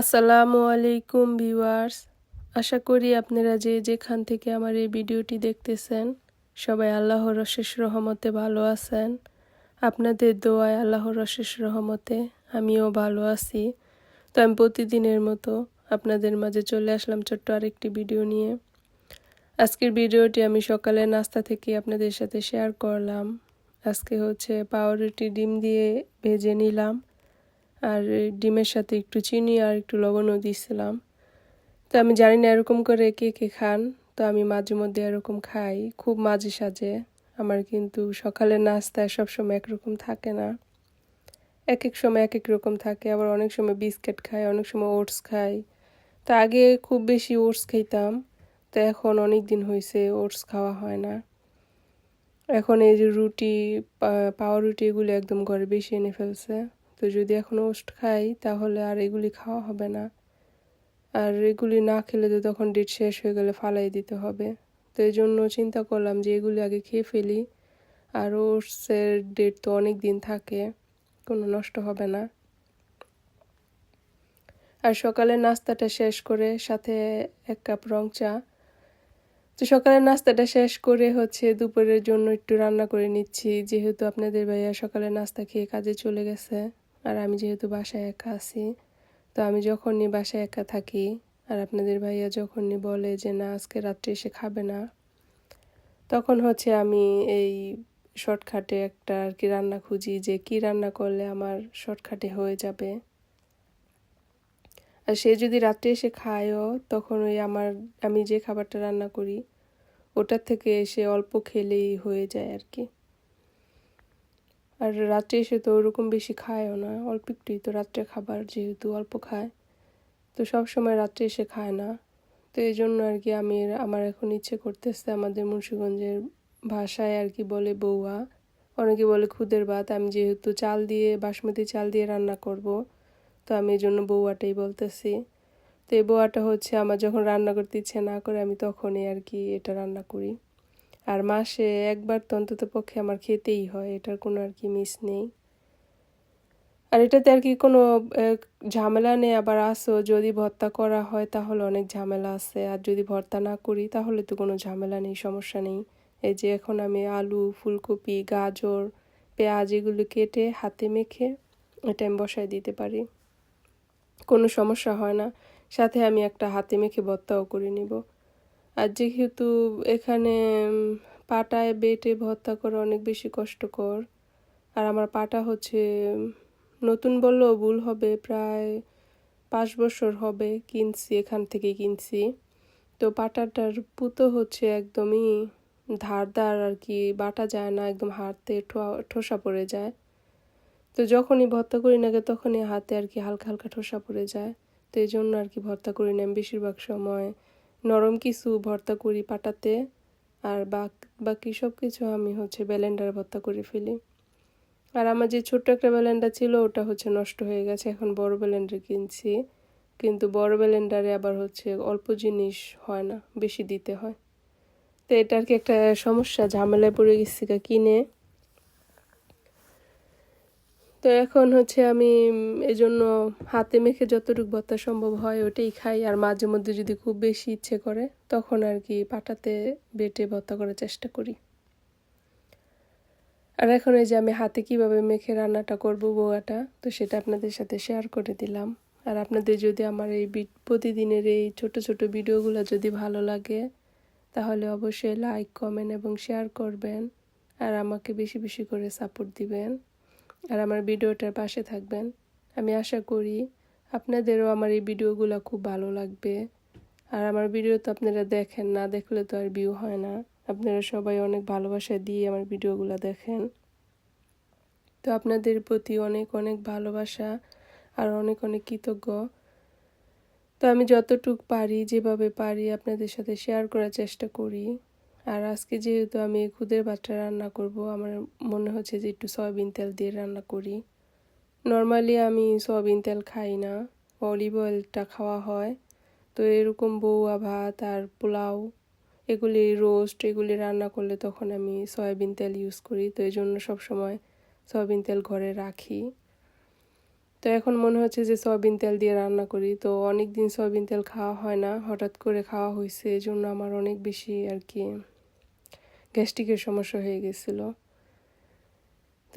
আসসালামু আলাইকুম ভিউয়ার্স। আশা করি আপনারা যে যেখান থেকে আমার এই ভিডিওটি দেখতেছেন, সবাই আল্লাহর অশেষ রহমতে ভালো আছেন। আপনাদের দোয়ায় আল্লাহর অশেষ রহমতে আমিও ভালো আছি। তো আমি প্রতিদিনের মতো আপনাদের মাঝে চলে আসলাম ছোট্ট আরেকটি ভিডিও নিয়ে। আজকের ভিডিওটি আমি সকালে নাস্তা থেকে আপনাদের সাথে শেয়ার করলাম। আজকে হচ্ছে পাউরুটি ডিম দিয়ে ভেজে নিলাম। আর ডিমের সাথে একটু চিনি আর একটু লবণও দিয়েছিলাম তো আমি জানি না এরকম করে কে কে খান, তো আমি মাঝে মধ্যে এরকম খাই, খুব মাঝে সাজে আমার কিন্তু সকালের নাস্তায় সবসময় একরকম থাকে না। এক এক সময় এক এক রকম থাকে, আবার অনেক সময় বিস্কিট খাই, অনেক সময় ওটস খাই। তো আগে খুব বেশি ওটস খেতাম তো এখন অনেক দিন হয়েছে ওটস খাওয়া হয় না। এখন এই যে রুটি পাওয়া রুটি এগুলো একদম ঘরে বেশি এনে ফেলছে। তো যদি এখন ওস্ট খাই, তাহলে আর এগুলি খাওয়া হবে না। আর এগুলি না খেলে তো তখন ডেট শেষ হয়ে গেলে ফালাই দিতে হবে। তো এই জন্য চিন্তা করলাম যে এগুলি আগে খেয়ে ফেলি। আর ওটসের ডেট তো অনেক দিন থাকে, কোনো নষ্ট হবে না। আর সকালে নাস্তাটা শেষ করে সাথে এক কাপ রং চা। তো সকালের নাস্তাটা শেষ করে হচ্ছে দুপুরের জন্য একটু রান্না করে নিচ্ছি, যেহেতু আপনাদের ভাইয়া সকালে নাস্তা খেয়ে কাজে চলে গেছে। আর আমি যেহেতু বাসায় একা আছি, তো আমি যখনই বাসায় একা থাকি আর আপনাদের ভাইয়া যখনই বলে যে, না, আজকে রাত্রে এসে খাবে না, তখন হচ্ছে আমি এই শর্টকাটে একটা আর কি রান্না খুঁজি যে, কি রান্না করলে আমার শর্টকাটে হয়ে যাবে। আর সে যদি রাত্রে এসে খায়ও, তখন ওই আমার, আমি যে খাবারটা রান্না করি, ওটার থেকে এসে অল্প খেলেই হয়ে যায় আর কি। আর রাত্রে এসে তো ওরকম বেশি খায়ও না, অল্প একটুই তো রাত্রে খাবার যেহেতু অল্প খায়। তো সব সময় রাত্রে এসে খায় না। তো এই জন্য আর কি আমি আমার এখন ইচ্ছে করতেছে আমাদের মুন্সীগঞ্জের ভাষায় আর কি বলে বৌয়া। অনেকে বলে খুদের ভাত, আমি যেহেতু চাল দিয়ে, বাসমতি চাল দিয়ে রান্না করব, তো আমি এই জন্য বৌয়াটাই বলতেছি। তো এই বৌয়াটা হচ্ছে আমার যখন রান্না করতে ইচ্ছে না করে আমি তখনই আর কি এটা রান্না করি। আর মাসে একবার তো অন্তত পক্ষে আমার খেতেই হয়, এটার কোনো আর কি মিস নেই। আর এটাতে আর কি কোনো ঝামেলা নেই, আবার আসো যদি ভর্তা করা হয় তাহলে অনেক ঝামেলা আছে, আর যদি ভর্তা না করি তাহলে তো কোনো ঝামেলা নেই, সমস্যা নেই। এই যে এখন আমি আলু, ফুলকপি, গাজর, পেঁয়াজ এগুলো কেটে হাতে মেখে এটা আমি বসায় দিতে পারি। কোনো সমস্যা হয় না, সাথে আমি একটা হাতে মেখে ভর্তাও করে নিব। আর যেহেতু এখানে পাটায় বেটে ভর্তা করা অনেক বেশি কষ্টকর। আর আমার পাটা হচ্ছে নতুন বললেও ভুল হবে, প্রায় পাঁচ বছর হবে কিনছি, এখান থেকে কিনছি। তো পাটাটার পুতো হচ্ছে একদমই ধারদার আর কি, বাটা যায় না, একদম হাতে ঠোসা পড়ে যায়। তো যখনই ভর্তা করি নাকি তখনই হাতে আর কি হালকা হালকা ঠোসা পড়ে যায়। তো এই জন্য আর কি ভর্তা করি না বেশিরভাগ সময়। নরম কিছু ভর্তা করি পাটাতে, আর বাকি সব কিছু আমি হচ্ছে ব্যালেন্ডার ভর্তা করে ফেলি। আর আমার যে ছোট্ট একটা ব্যালেন্ডার ছিল, ওটা হচ্ছে নষ্ট হয়ে গেছে। এখন বড় ব্যালেন্ডার কিনছি, কিন্তু বড় ব্যালেন্ডারে আবার হচ্ছে অল্প জিনিস হয় না, বেশি দিতে হয়। তো এটা আর কি একটা সমস্যা, ঝামেলায় পড়ে গেছি কিনে। তো এখন হচ্ছে আমি এজন্য হাতে মেখে যতটুকু ভর্তা সম্ভব হয় ওটাই খাই। আর মাঝে মধ্যে যদি খুব বেশি ইচ্ছে করে, তখন আর কি পাটাতে বেটে ভর্তা করার চেষ্টা করি। আর এখন এই যে আমি হাতে কীভাবে মেখে রান্নাটা করব বোয়াটা তো সেটা আপনাদের সাথে শেয়ার করে দিলাম। আর আপনাদের যদি আমার এই প্রতিদিনের এই ছোট ছোট ভিডিওগুলো যদি ভালো লাগে, তাহলে অবশ্যই লাইক কমেন্ট এবং শেয়ার করবেন। আর আমাকে বেশি বেশি করে সাপোর্ট দিবেন। আর আমার ভিডিওটার পাশে থাকবেন। আমি আশা করি আপনাদেরও আমার এই ভিডিওগুলো খুব ভালো লাগবে। আর আমার ভিডিও তো আপনারা দেখেন, না দেখলে তো আর ভিউ হয় না। আপনারা সবাই অনেক ভালোবাসা দিয়ে আমার ভিডিওগুলো দেখেন। তো আপনাদের প্রতি অনেক অনেক ভালোবাসা আর অনেক অনেক কৃতজ্ঞ। তো আমি যতটুক পারি, যেভাবে পারি আপনাদের সাথে শেয়ার করার চেষ্টা করি। আর আজকে যেহেতু আমি খুদের ভাতটা রান্না করব, আমার মনে হচ্ছে যে একটু সয়াবিন তেল দিয়ে রান্না করি। নর্মালি আমি সয়াবিন তেল খাই না অলিভ অয়েলটা খাওয়া হয়। তো এরকম বৌয়া ভাত আর পোলাও, এগুলি রোস্ট এগুলি রান্না করলে তখন আমি সয়াবিন তেল ইউজ করি। তো এই জন্য সবসময় সয়াবিন তেল ঘরে রাখি। তো এখন মনে হচ্ছে যে সয়াবিন তেল দিয়ে রান্না করি। তো অনেক দিন সয়াবিন তেল খাওয়া হয় না, হঠাৎ করে খাওয়া হয়েছে এই জন্য আমার অনেক বেশি আর কি গ্যাস্ট্রিকের সমস্যা হয়ে গেছিল।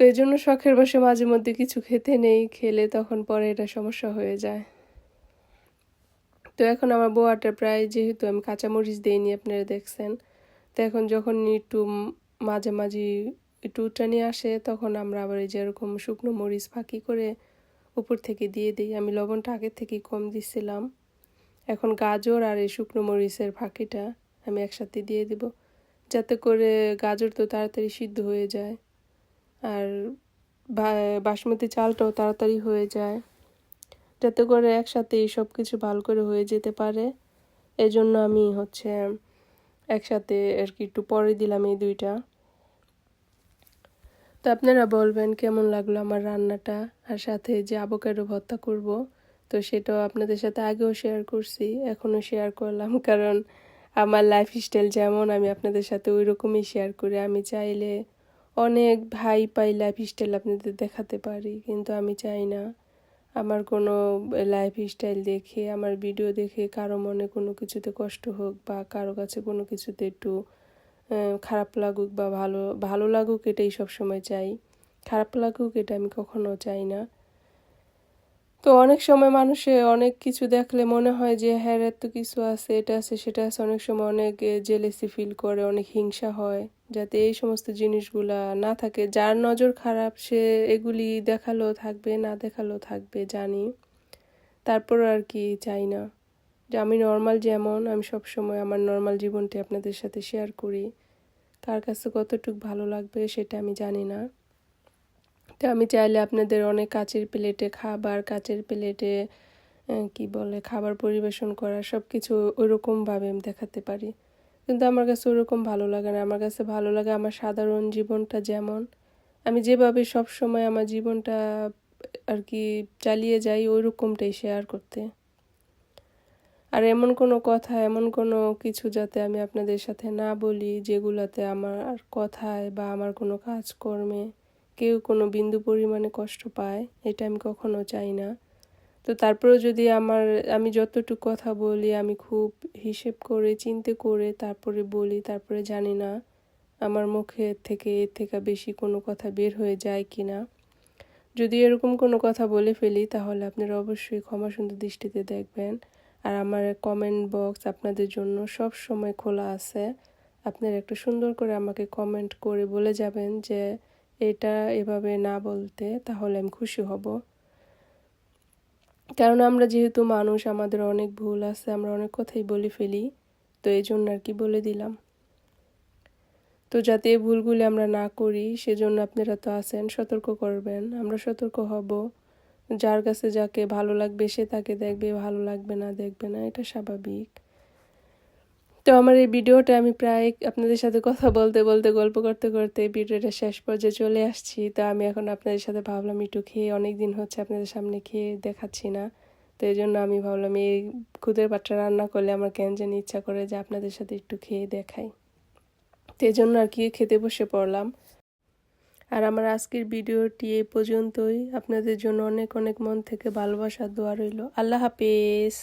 তো এই জন্য শখের বসে মাঝে মধ্যে কিছু খেতে নেই, খেলে তখন পরে এটা সমস্যা হয়ে যায়। তো এখন আমার বোয়াটা প্রায় যেহেতু আমি কাঁচামরিচ দিইনি, আপনারা দেখছেন। তো এখন যখন একটু মাঝে মাঝে একটু উঠানি আসে, তখন আমরা আবার এই যেরকম শুকনো মরিচ ফাঁকি করে উপর থেকে দিয়ে দিই। আমি লবণটা আগের থেকেই কম দিছিলাম। এখন গাজর আর এই শুকনো মরিচের ফাঁকিটা আমি একসাথে দিয়ে দিব। যাতে করে গাজর তো তাড়াতাড়ি সিদ্ধ হয়ে যায়। আর বাসমতি চালটাও তাড়াতাড়ি হয়ে যায়। যাতে করে একসাথে সব কিছু ভালো করে হয়ে যেতে পারে। এই জন্য আমি হচ্ছে একসাথে আর কি একটু পরে দিলাম এই দুইটা। তো আপনারা বলবেন, কেমন লাগল আমার রান্নাটা? আর সাথে যে আবোকাডো ভর্তা করব, তো সেটাও আপনাদের সাথে আগেও শেয়ার করছি, এখনও শেয়ার করলাম। কারণ আমার লাইফ স্টাইল যেমন আমি আপনাদের সাথে ওই রকমই শেয়ার করি। আমি চাইলে অনেক ভাই পাই লাইফ স্টাইল আপনাদের দেখাতে পারি, কিন্তু আমি চাই না। আমার কোনো লাইফ স্টাইল দেখে, আমার ভিডিও দেখে কারও মনে কোনো কিছুতে কষ্ট হোক বা কারও কাছে কোনো কিছুতে একটু খারাপ লাগুক বা ভালো ভালো লাগুক এটাই সবসময় চাই। খারাপ লাগুক এটা আমি কখনো চাই না। তো অনেক সময় মানুষে অনেক কিছু দেখলে মনে হয় যে হ্যাঁ এত কিছু আছে, এটা আছে, সেটা আছে। অনেক সময় অনেক জেলেসি ফিল করে, অনেক হিংসা হয়, যাতে এই সমস্ত জিনিসগুলা না থাকে। যার নজর খারাপ, সে এগুলি দেখাল থাকবে, না দেখাল থাকবে, জানি। তারপর আর কি চাই না। যে, আমি নর্মাল যেমন, আমি সব সময় আমার নর্মাল জীবনটি আপনাদের সাথে শেয়ার করি। কার কাছে কতটুকু ভালো লাগবে, সেটা আমি জানি না। তো আমি চাইলে আপনাদের অনেক কাচের প্লেটে খাবার, কাচের প্লেটে কি বলে, খাবার পরিবেশন করা সব কিছু ওইরকমভাবে আমি দেখাতে পারি। কিন্তু আমার কাছে ওরকম ভালো লাগে না। আমার কাছে ভালো লাগে আমার সাধারণ জীবনটা যেমন। আমি যেভাবে সব সময় আমার জীবনটা আর কি চালিয়ে যাই ওই রকমটাই শেয়ার করতে। আর এমন কোনো কথা, এমন কোনো কিছু যাতে আমি আপনাদের সাথে না বলি, যেগুলোতে আমার কথায় বা আমার কোনো কাজকর্মে কেউ কোনো বিন্দু পরিমাণে কষ্ট পায়, এটা আমি কখনো চাই না। তো তারপরেও যদি আমার, আমি যতটুকু কথা বলি, আমি খুব হিসেব করে, চিনতে করে তারপরে বলি, তারপরে জানি না আমার মুখে থেকে, এর থেকে বেশি কোনো কথা বের হয়ে যায় কি না যদি এরকম কোনো কথা বলে ফেলি, তাহলে আপনারা অবশ্যই ক্ষমা সুন্দর দৃষ্টিতে দেখবেন। আর আমার কমেন্ট বক্স আপনাদের জন্য সব সময় খোলা আছে। আপনারা একটু সুন্দর করে আমাকে কমেন্ট করে বলে যাবেন যে এটা এভাবে না বলতে তাহলে আমি খুশি হব। কারণ আমরা যেহেতু মানুষ, আমাদের অনেক ভুল আছে, আমরা অনেক কথাই বলে ফেলি, তো এই জন্য আর কি বলে দিলাম। তো যাতে এই ভুলগুলি আমরা না করি, সেজন্য আপনারা তো আছেন, সতর্ক করবেন। আমরা সতর্ক হব। যার কাছে যাকে ভালো লাগবে সে তাকে দেখবে, ভালো লাগবে না দেখবে না, এটা স্বাভাবিক। তো আমার এই ভিডিওটা আমি প্রায় আপনাদের সাথে কথা বলতে বলতে, গল্প করতে করতে ভিডিওটা শেষ পর্যায়ে চলে আসছি। তো আমি এখন আপনাদের সাথে ভাবলাম একটু খেয়ে অনেক দিন হচ্ছে আপনাদের সামনে খেয়ে দেখাচ্ছি না। তো এই জন্য আমি ভাবলাম এই খুদের পাটটা রান্না করলে আমার কেন জানি ইচ্ছা করে যে আপনাদের সাথে একটু খেয়ে দেখাই। তো এই জন্য আর কি খেতে বসে পড়লাম। আর আমার আজকের ভিডিওটি এই পর্যন্তই। আপনাদের জন্য অনেক অনেক মন থেকে ভালোবাসা, দোয়া রইল। আল্লাহ হাফেজ।